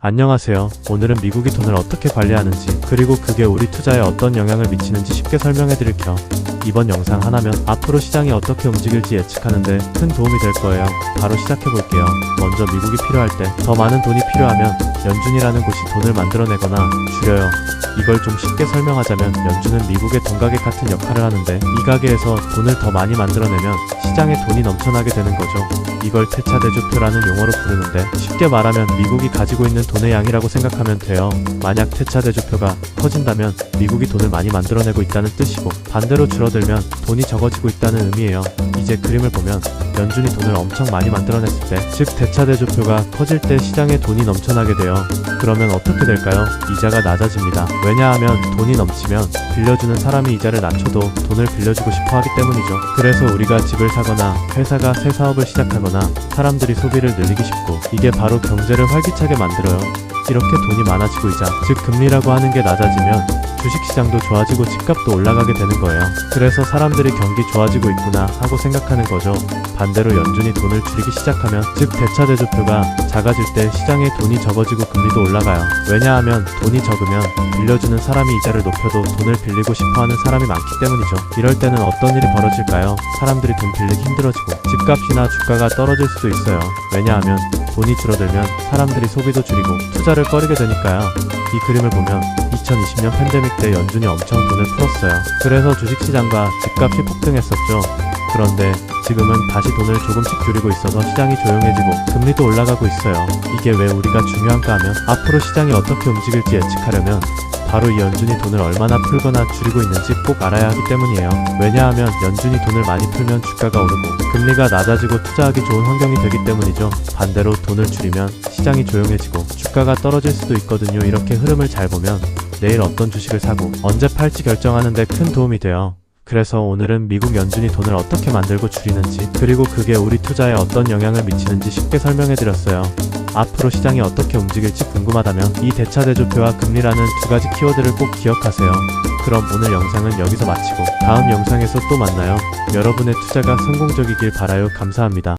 안녕하세요. 오늘은 미국이 돈을 어떻게 관리하는지, 그리고 그게 우리 투자에 어떤 영향을 미치는지 쉽게 설명해 드릴게요. 이번 영상 하나면 앞으로 시장이 어떻게 움직일지 예측하는데 큰 도움이 될 거예요. 바로 시작해 볼게요. 먼저 미국이 필요할 때 더 많은 돈이 필요하면 연준이라는 곳이 돈을 만들어내거나 줄여요. 이걸 좀 쉽게 설명하자면 연준은 미국의 돈 가게 같은 역할을 하는데 이 가게에서 돈을 더 많이 만들어내면 시장에 돈이 넘쳐나게 되는 거죠. 이걸 태차대조표라는 용어로 부르는데 쉽게 말하면 미국이 가지고 있는 돈의 양이라고 생각하면 돼요. 만약 태차대조표가 커진다면 미국이 돈을 많이 만들어내고 있다는 뜻이고 반대로 줄어들면 돈이 적어지고 있다는 의미예요. 이제 그림을 보면 연준이 돈을 엄청 많이 만들어냈을 때, 즉 대차대조표가 커질 때 시장에 돈이 넘쳐나게 돼요. 그러면 어떻게 될까요? 이자가 낮아집니다. 왜냐하면 돈이 넘치면 빌려주는 사람이 이자를 낮춰도 돈을 빌려주고 싶어 하기 때문이죠. 그래서 우리가 집을 사거나 회사가 새 사업을 시작하거나 사람들이 소비를 늘리기 쉽고 이게 바로 경제를 활기차게 만들어요. 이렇게 돈이 많아지고 이자, 즉 금리라고 하는 게 낮아지면 주식시장도 좋아지고 집값도 올라가게 되는 거예요. 그래서 사람들이 경기 좋아지고 있구나 하고 생각하는 거죠. 반대로 연준이 돈을 줄이기 시작하면 즉 대차대조표가 작아질 때 시장에 돈이 적어지고 금리도 올라가요. 왜냐하면 돈이 적으면 빌려주는 사람이 이자를 높여도 돈을 빌리고 싶어하는 사람이 많기 때문이죠. 이럴 때는 어떤 일이 벌어질까요? 사람들이 돈 빌리기 힘들어지고 집값이나 주가가 떨어질 수도 있어요. 왜냐하면 돈이 줄어들면 사람들이 소비도 줄이고 투자를 꺼리게 되니까요. 이 그림을 보면 2020년 팬데믹 때 연준이 엄청 돈을 풀었어요. 그래서 주식시장과 집값이 폭등했었죠. 그런데 지금은 다시 돈을 조금씩 줄이고 있어서 시장이 조용해지고 금리도 올라가고 있어요. 이게 왜 우리가 중요한가 하면 앞으로 시장이 어떻게 움직일지 예측하려면 바로 이 연준이 돈을 얼마나 풀거나 줄이고 있는지 꼭 알아야 하기 때문이에요. 왜냐하면 연준이 돈을 많이 풀면 주가가 오르고 금리가 낮아지고 투자하기 좋은 환경이 되기 때문이죠. 반대로 돈을 줄이면 시장이 조용해지고 주가가 떨어질 수도 있거든요. 이렇게 흐름을 잘 보면 내일 어떤 주식을 사고 언제 팔지 결정하는 데 큰 도움이 돼요. 그래서 오늘은 미국 연준이 돈을 어떻게 만들고 줄이는지 그리고 그게 우리 투자에 어떤 영향을 미치는지 쉽게 설명해 드렸어요. 앞으로 시장이 어떻게 움직일지 궁금하다면 이 대차대조표와 금리라는 두 가지 키워드를 꼭 기억하세요. 그럼 오늘 영상은 여기서 마치고 다음 영상에서 또 만나요. 여러분의 투자가 성공적이길 바라요. 감사합니다.